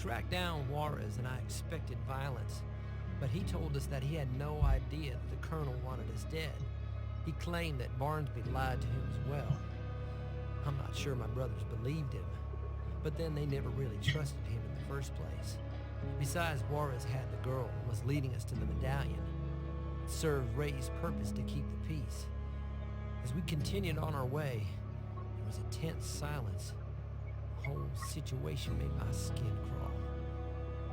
tracked down Juarez and I expected violence, but he told us that he had no idea that the colonel wanted us dead. He claimed that Barnesby lied to him as well. I'm not sure my brothers believed him, but then they never really trusted him in the first place. Besides, Juarez had the girl and was leading us to the medallion. It served Ray's purpose to keep the peace. As we continued on our way, there was a tense silence. The whole situation made my skin crawl.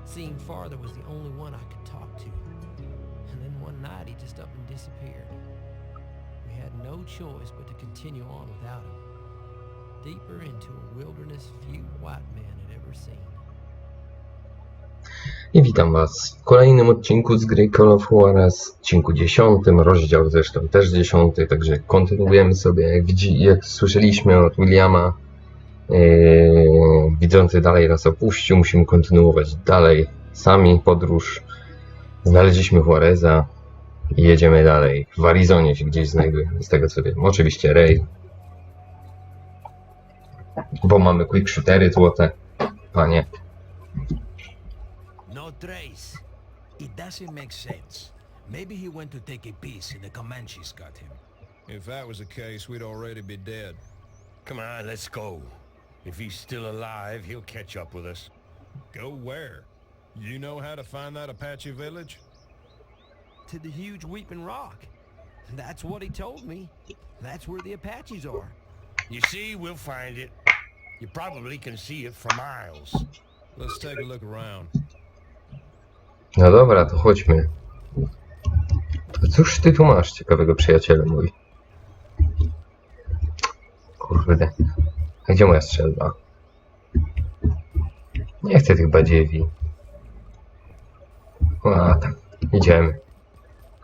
Seeing farther was the only one I could talk to. And then one night he just up and disappeared. We had no choice but to continue on without him. Deeper into a wilderness few white men had ever seen. I witam Was w kolejnym odcinku z gry Call of Juarez, odcinku 10, rozdział zresztą też 10, także kontynuujemy sobie, jak, widzi, jak słyszeliśmy od Williama, widzący dalej nas opuścił, musimy kontynuować dalej sami podróż. Znaleźliśmy Juareza i jedziemy dalej. W Arizonie się gdzieś znajduje, z tego co wiem. Oczywiście Ray, bo mamy quick shootery złote, panie. No trace. It doesn't make sense. Maybe he went to take a piece and the Comanches got him. If that was the case, we'd already be dead. Come on, let's go. If he's still alive, he'll catch up with us. Go where? You know how to find that Apache village? To the huge Weeping Rock. That's what he told me. That's where the Apaches are. You see, we'll find it. You probably can see it for miles. Let's take a look around. No dobra, to chodźmy. To cóż ty tu masz, ciekawego przyjaciela mój? Kurde. A Gdzie moja strzelba? Nie chcę tych badziewi. A tam, idziemy.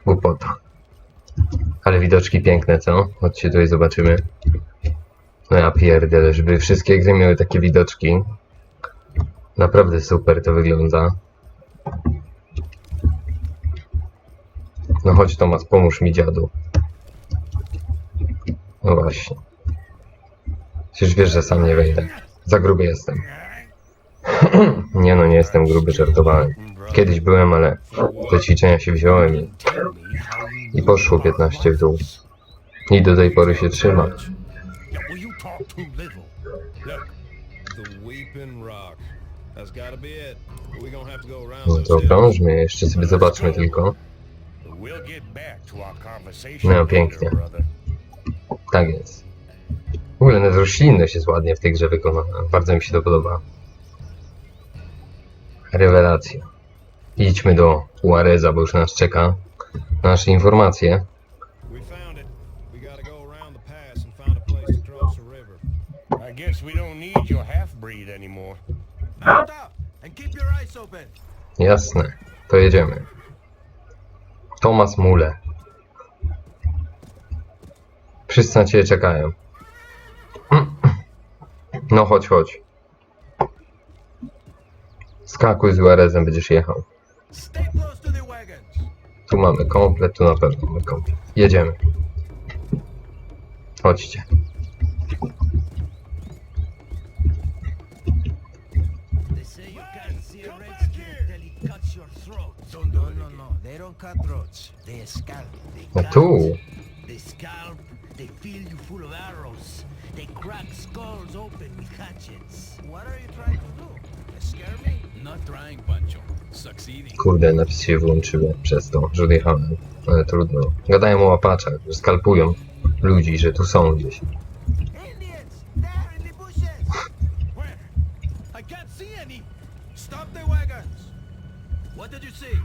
Głupota. Ale widoczki piękne, co? Chodźcie tutaj zobaczymy. No ja pierdzielę, żeby wszystkie gry miały takie widoczki. Naprawdę super to wygląda. No chodź Tomas, pomóż mi dziadu. No właśnie. Przecież wiesz, że sam nie wejdę. Za gruby jestem. nie no, nie jestem gruby, żartowałem. Kiedyś byłem, ale te ćwiczenia się wziąłem i, i poszło 15 w dół. I do tej pory się trzyma. No to hills. krążmy, jeszcze sobie zobaczmy tylko. No, pięknie. Tak jest. W ogóle nawet roślinność jest ładnie w tej grze wykonana. Bardzo mi się to podoba. Rewelacja. Idźmy do Juareza, bo już nas czeka na nasze informacje. Jasne, to jedziemy. Tomas Mule. Wszyscy na ciebie czekają. No chodź, chodź. Skakuj z Juarezem, będziesz jechał. Tu mamy komplet, tu na pewno mamy komplet. Jedziemy. Chodźcie. No, tu. They scalp, they fill you full of arrows. They crack skulls open with hatchets. What are you trying to do? Scare me? Not trying, Pancho. Succeeding. Kurde, napisy się wyłączyły przez to, że odjechałem. Ale trudno. Gadają o łapaczach, że skalpują ludzi, że tu są gdzieś. Indians! There in the bushes! Where? I can't see any. Stop the wagons! What did you see?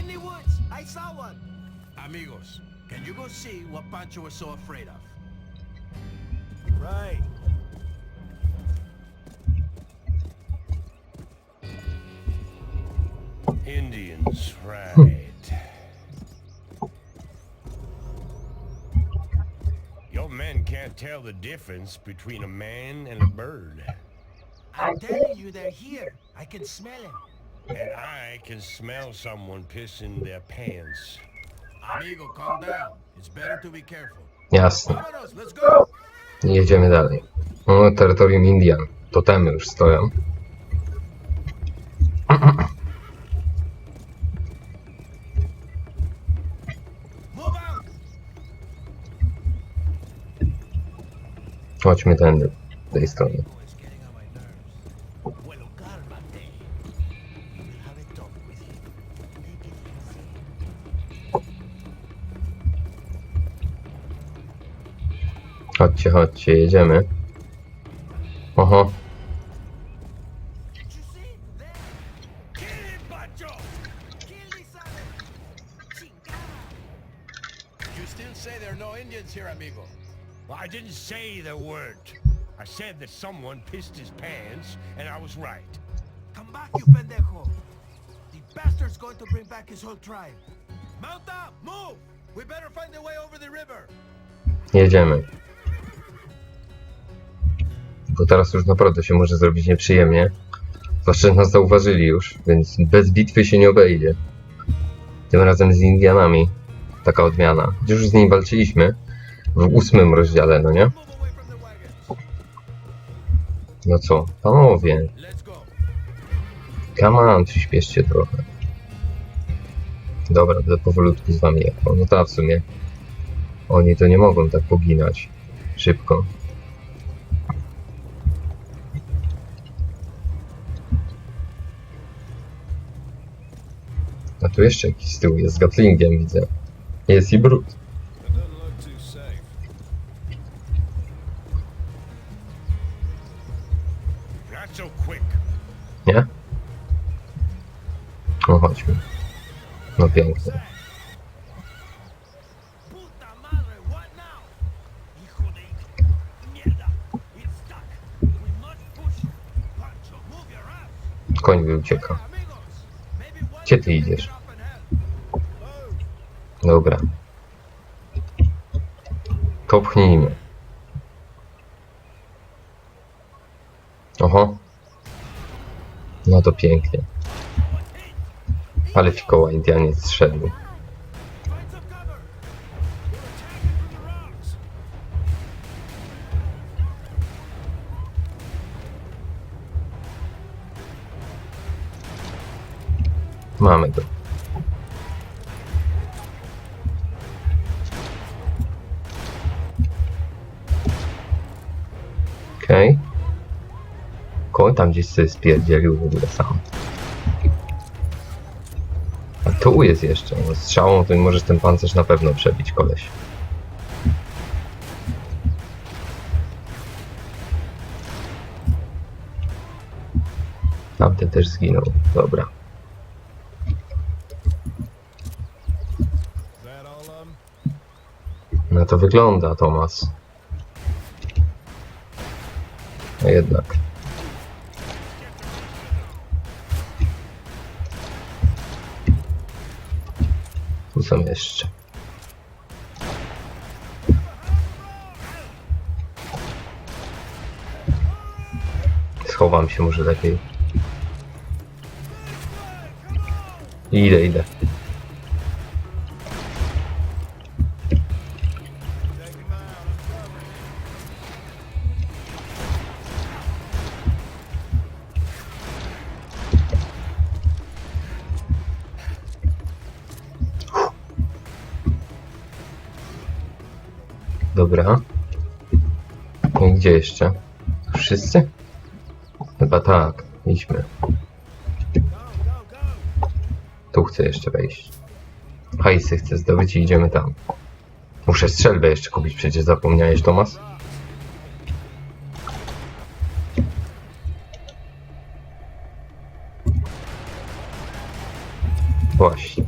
In the woods! I saw one! Amigos, can you go see what Pancho was so afraid of? Right. Indians, right. Your men can't tell the difference between a man and a bird. I'm telling you, they're here. I can smell them. And I can smell someone pissing their pants. Amigo, calm down. It's better to be careful. Yes. Vámonos, let's go! Jedziemy dalej. O, terytorium Indian. Totemy już stoją. Chodźmy tędy, tej strony. Indians here, amigo? Well, I didn't say there weren't. I said that someone pissed his pants, and I was right. Come back, you pendejo! The bastard's going to bring back his whole tribe. Mount up! Move! We better find a way over the river. jedziemy. Bo teraz już naprawdę się może zrobić nieprzyjemnie. Zwłaszcza, nas zauważyli już, więc bez bitwy się nie obejdzie. Tym razem z Indianami. Taka odmiana. Już z nimi walczyliśmy w ósmym rozdziale, no nie? No co, panowie, come on, przyspieszcie trochę. Dobra, będę powolutku z wami jechał. No tak, w sumie. Oni to nie mogą tak poginać szybko. A tu jeszcze jakiś z tyłu jest z Gatlingiem, widzę. Jest i quick. Nie? No chodźmy. No pięknie. Koń ucieka. Gdzie ty idziesz? Dobra. To pchnijmy. Oho. No to pięknie. Ale fikoła Indianiec strzelił. Mamy go. Okej. Okay. Koń tam gdzieś sobie spierdzielił w ogóle sam. A tu jest jeszcze. No, strzałą to możesz ten pancerz na pewno przebić, koleś. Tamten też zginął. Dobra. Is that all of them? No to wygląda, Tomas. A jednak. Tu są jeszcze. Schowam się może lepiej. Idę, idę. Dobra. I gdzie jeszcze? Wszyscy? Chyba tak. Idźmy. Tu chcę jeszcze wejść. Hajsy chcę zdobyć i idziemy tam. Muszę strzelbę jeszcze kupić, przecież zapomniałeś, Tomas? Właśnie.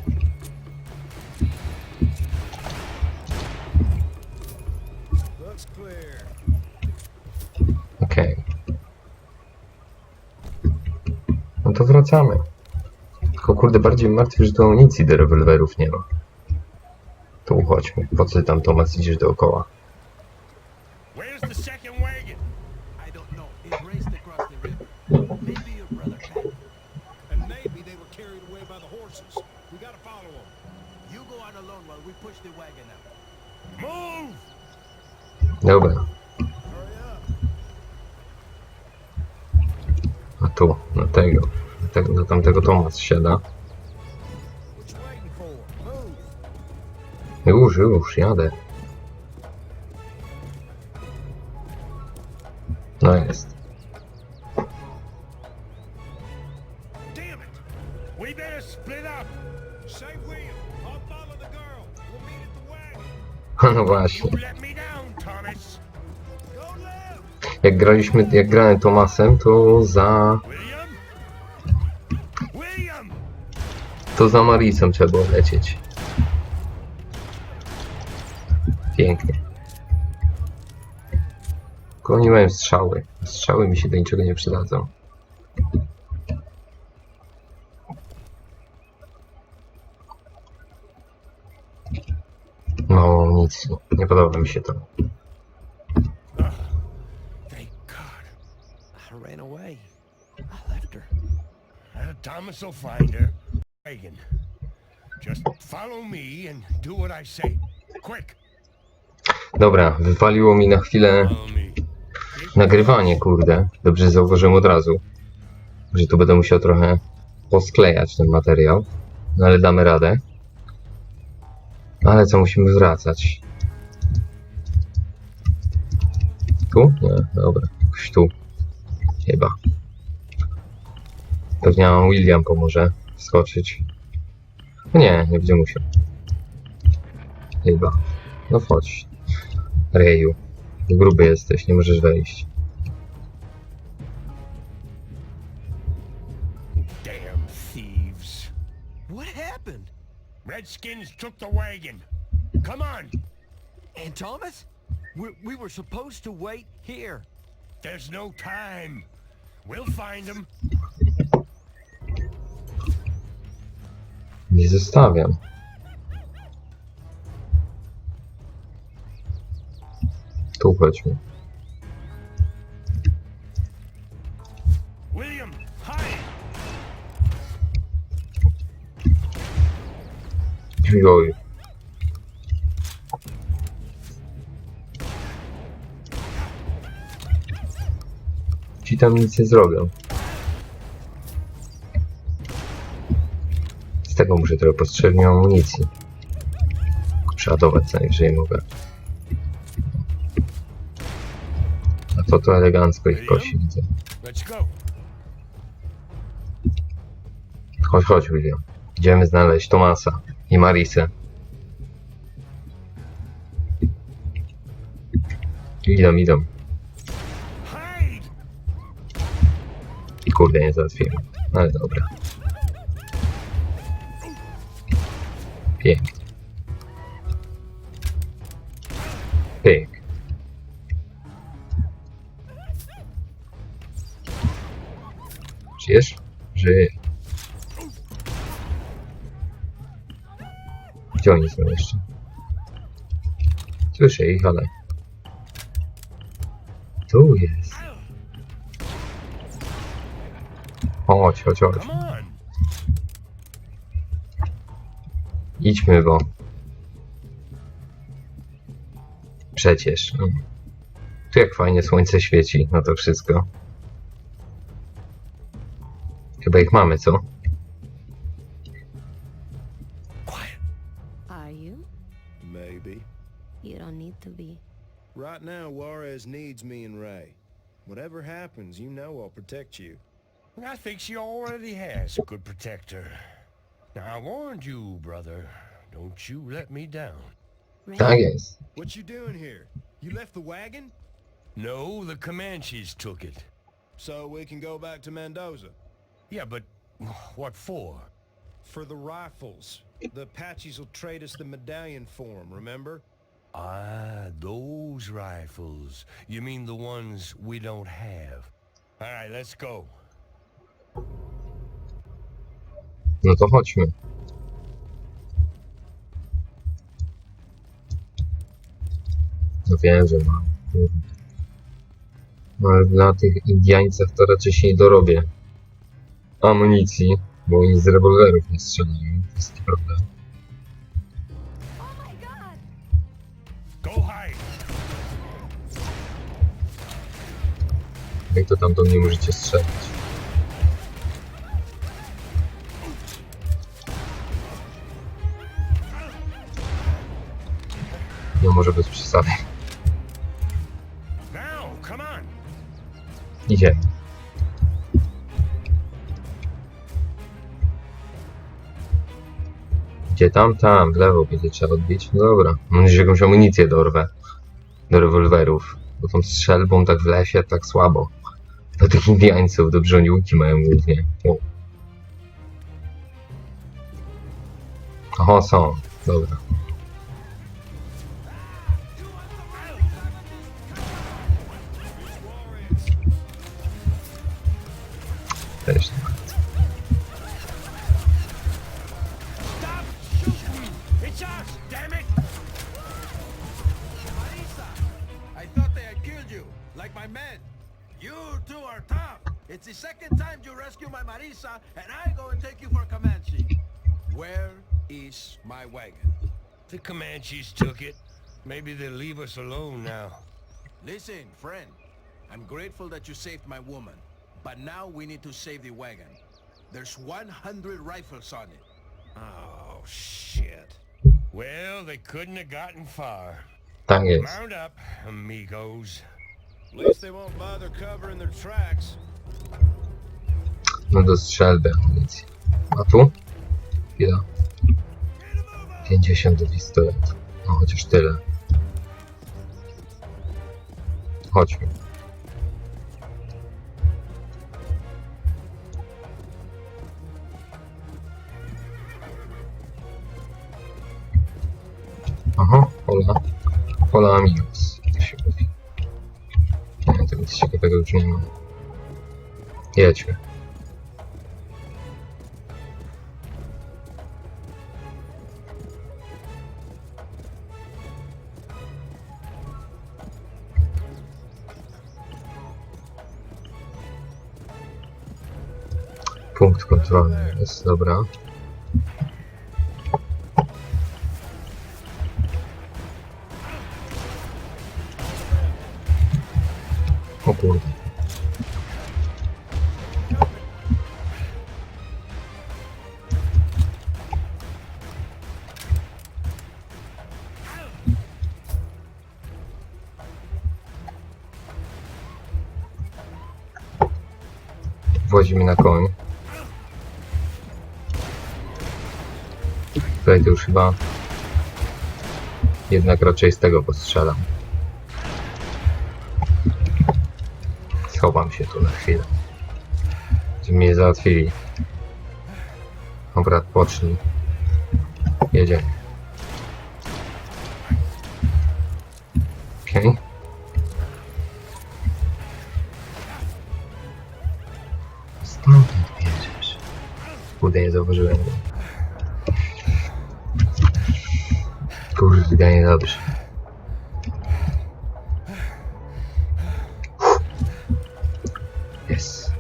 Wracamy. Tylko kurde, bardziej martwi, że tu amunicji do rewolwerów nie ma. Tu chodźmy. Po co tam, Tomas, idziesz dookoła? Dobra. A tu, na tego. Te, na tamtego Tomas siada. Już, już, jadę. No jest. No właśnie. Jak graliśmy, jak grałem Tomasem, to za... To za Marisem trzeba było lecieć. Pięknie. Tylko miałem strzały. Strzały mi się do niczego nie przydadzą. Mało amunicji. Nie podoba mi się to. Thomas will find her. Reagan. Just follow me and do what I say. Quick! Dobra, wywaliło mi na chwilę nagrywanie, kurde. Dobrze zauważyłem od razu, że tu będę musiał trochę posklejać ten materiał, no ale damy radę. Ale co, musimy wracać. Tu? Nie, dobra, jakoś tu. Chyba. Pewnie William pomoże wskoczyć. No Nie, nie będzie musiał. Chyba. No chodź. Reju. Gruby jesteś, nie możesz wejść. Damn thieves. What happened? Redskins took the wagon. Come on! And Thomas? We, we were supposed to wait here. There's no time. We'll find them. Nie zostawiam. Tu chodźmy. Oj. Ci tam nic nie zrobią. Tego muszę trochę potrzebnie amunicji. Przeładować co najwyżej mogę. A to to elegancko ich kosi, widzę. Chodź, chodź, William. Idziemy znaleźć Tomasa i Marisę. Idą, idą. Kurde, nie załatwiłem. Ale dobra. Pięknie. Pyk. Żyjesz? Żyję. Gdzie oni są jeszcze? Słyszę ich, ale... Tu jest. Chodź, chodź, chodź. Idźmy, bo... Przecież... No. Tu jak fajnie słońce świeci na to wszystko. Chyba ich mamy, co? Quiet. Are you? Maybe. You don't need to be. Right now, Juarez needs me and Ray. Whatever happens, you know I'll protect you. I think she already has a good protector. Now, I warned you, brother. Don't you let me down. Ray? Tak jest. What you doing here? You left the wagon? No, the Comanches took it. So we can go back to Mendoza. Yeah, but what for? For the rifles. The Apaches will trade us the medallion for 'em, remember? Ah, those rifles. You mean the ones we don't have? All right, let's go. No to chodźmy. No wiem, że mam. No ale dla tych Indiańców to raczej się nie dorobię. Amunicji, bo oni z rewolwerów nie strzelają. To jest hide. Jak to tam do mnie możecie strzelać? Może bez przesady. Idzie. Gdzie tam? Tam, w lewo będzie trzeba odbić. No dobra. Mam nadzieję, że jakąś amunicję dorwę. Do rewolwerów. Bo tą strzelbą tak w lesie tak słabo. Do tych Indiańców dobrze oni łuki mają głównie. O. Oho, są. Dobra. It's us, damn it. Marisa, I thought they had killed you, like my men. You two are tough. It's the second time you rescue my Marisa, and I go and take you for Comanche. Where is my wagon? The Comanches took it. Maybe they'll leave us alone now. Listen, friend. I'm grateful that you saved my woman. But now we need to save the wagon. There's 100 rifles on it. Oh, shit. Well, they couldn't have gotten far. Tak jest. Mount up, amigos. At least they won't bother covering their tracks. No do strzelby amunicji. A tu? Ile? 50 pistolet. No chociaż tyle. Chodźmy. Ma. Jedźmy. Punkt kontrolny jest, dobra. Włozi na koń. Tutaj to już chyba jednak raczej z tego postrzelam. Schowam się tu na chwilę. Gdzie mnie załatwili. Dobra, pocznij. Jedziemy. Kurde, niedobrze. Jest.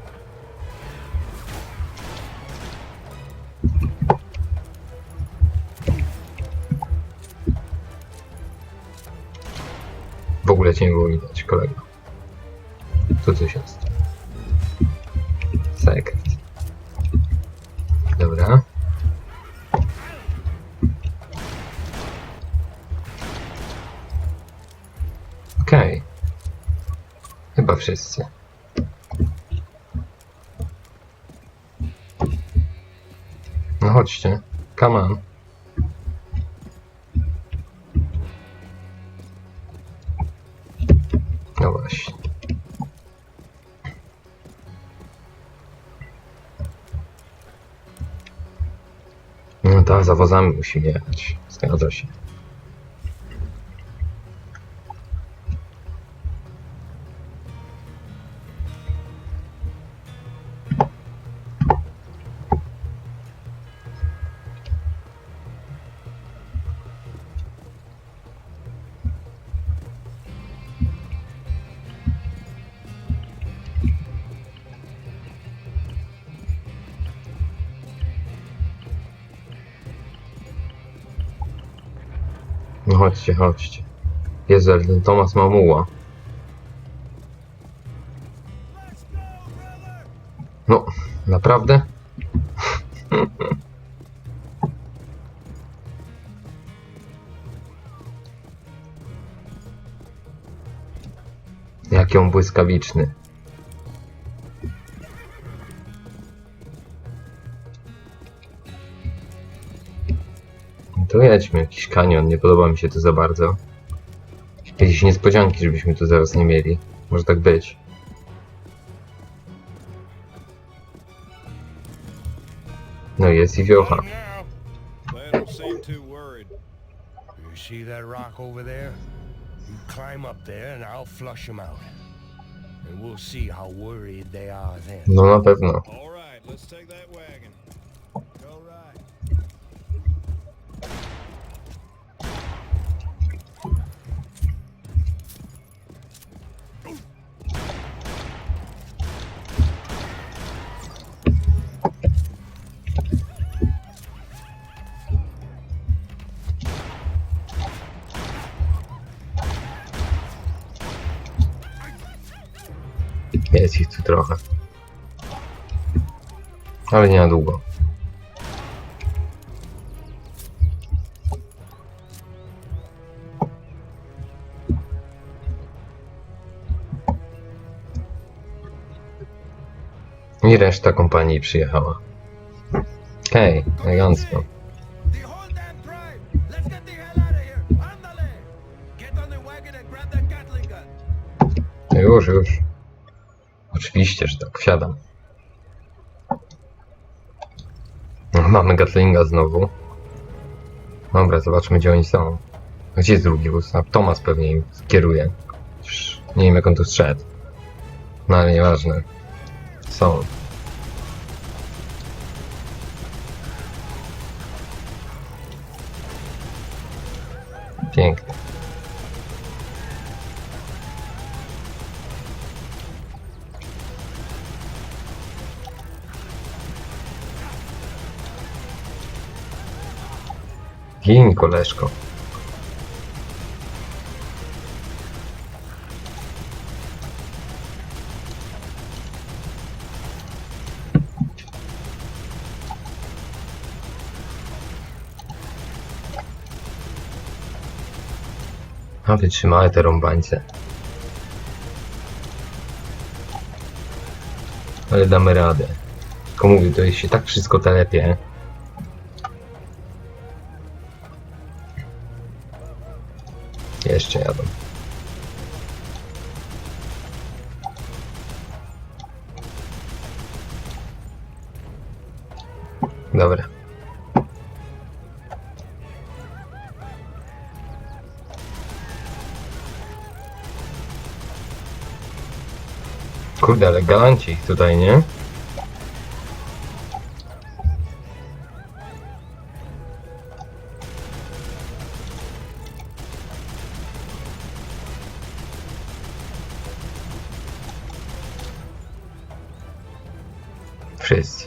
W ogóle cię nie było widać, kolego. Tu coś jest. Wszyscy. No chodźcie. Come on. No właśnie. No tak, za wozami musimy jechać. Zgadza się. Chodźcie, chodźcie. Jezu, ale ten Tomas ma muła. No, naprawdę? Jak on błyskawiczny. To jedźmy, jakiś kanion, nie podoba mi się to za bardzo. Jakieś niespodzianki, żebyśmy tu zaraz nie mieli. Może tak być. No jest i wiocha. See that rock over there? You climb up there and I'll flush them out. And we'll see how worried they are then. No na pewno. All right, let's take that wagon. Jest ich tu trochę. Ale nie na długo. I reszta kompanii przyjechała. Hej, elegancko. Już, już. Oczywiście, że tak. Wsiadam. No, Mamy Gatlinga znowu. Dobra, zobaczmy gdzie oni są. Gdzie jest drugi wóz? A Tomas pewnie im kieruje. Nie wiem jak on tu strzedł. No ale nieważne. Są. Pięknie. Gin, koleżko. A wytrzymałe te rąbańce. Ale damy radę. Tylko mówię, to się tak wszystko telepie. Kurde, ale galanci tutaj, nie? Wszyscy.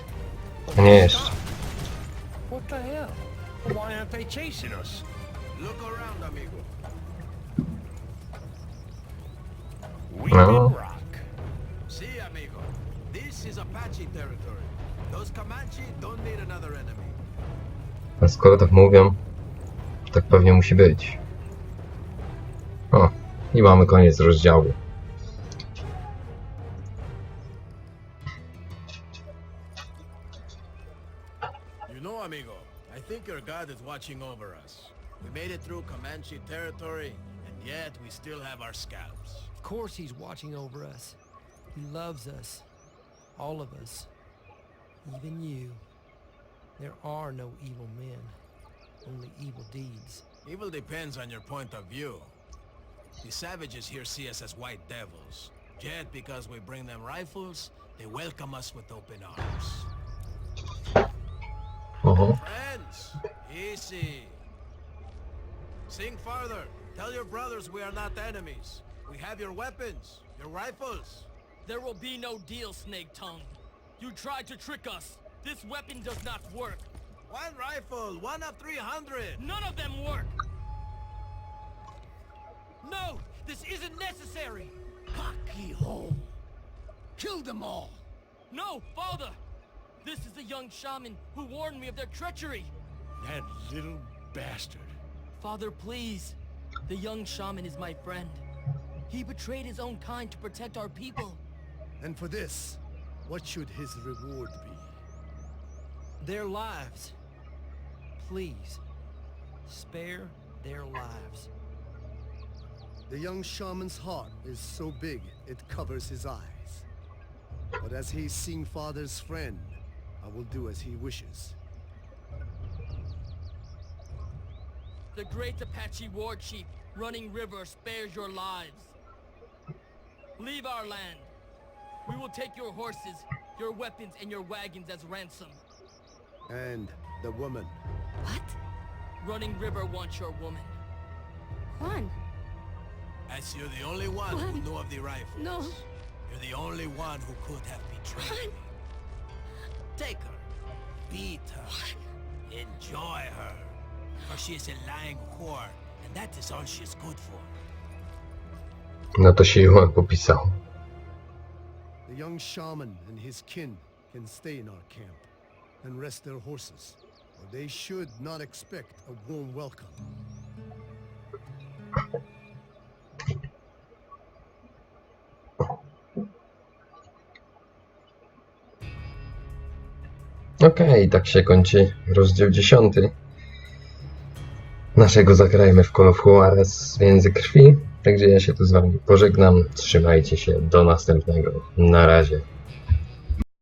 Nie jeszcze. What the hell? Why aren't they chasing us? Look around, amigo. We No. Is Apache territory. Those Comanche don't need another enemy. A skoro tak mówią, tak pewnie musi być. O, i mamy koniec rozdziału. You know, amigo, I think your God is watching over us. We made it through Comanche territory, and yet we still have our scalps. Of course he's watching over us. He loves us. All of us. Even you. There are no evil men. Only evil deeds. Evil depends on your point of view. The savages here see us as white devils. Yet, because we bring them rifles, they welcome us with open arms. Mhm. Friends, easy. Sing farther. Tell your brothers we are not enemies. We have your weapons, your rifles. There will be no deal, Snake Tongue. You tried to trick us. This weapon does not work. One rifle, one of 300. None of them work. No, this isn't necessary. Cocky home. Kill them all. No, father. This is the young shaman who warned me of their treachery. That little bastard. Father, please. The young shaman is my friend. He betrayed his own kind to protect our people. And for this, what should his reward be? Their lives. Please, spare their lives. The young shaman's heart is so big it covers his eyes. But as he's seen father's friend, I will do as he wishes. The great Apache war chief, Running River, spares your lives. Leave our land. We will take your horses, your weapons, and your wagons as ransom. And the woman. What? Running River wants your woman. Juan, As you're the only one who Juan. knew of the rifles. no. You're the only one who could have betrayed me. Take her. Beat her. Enjoy her. For she is a lying whore, and that is all she's good for. No to się Johan popisał. The young shaman and his kin can stay in our camp and rest their horses. Or they should not expect a warm welcome. Okej, tak się kończy rozdział 10 naszego Zagrajmy w Call of Juarez Więzy Krwi. Także ja się tu z wami pożegnam. Trzymajcie się, do następnego. Na razie.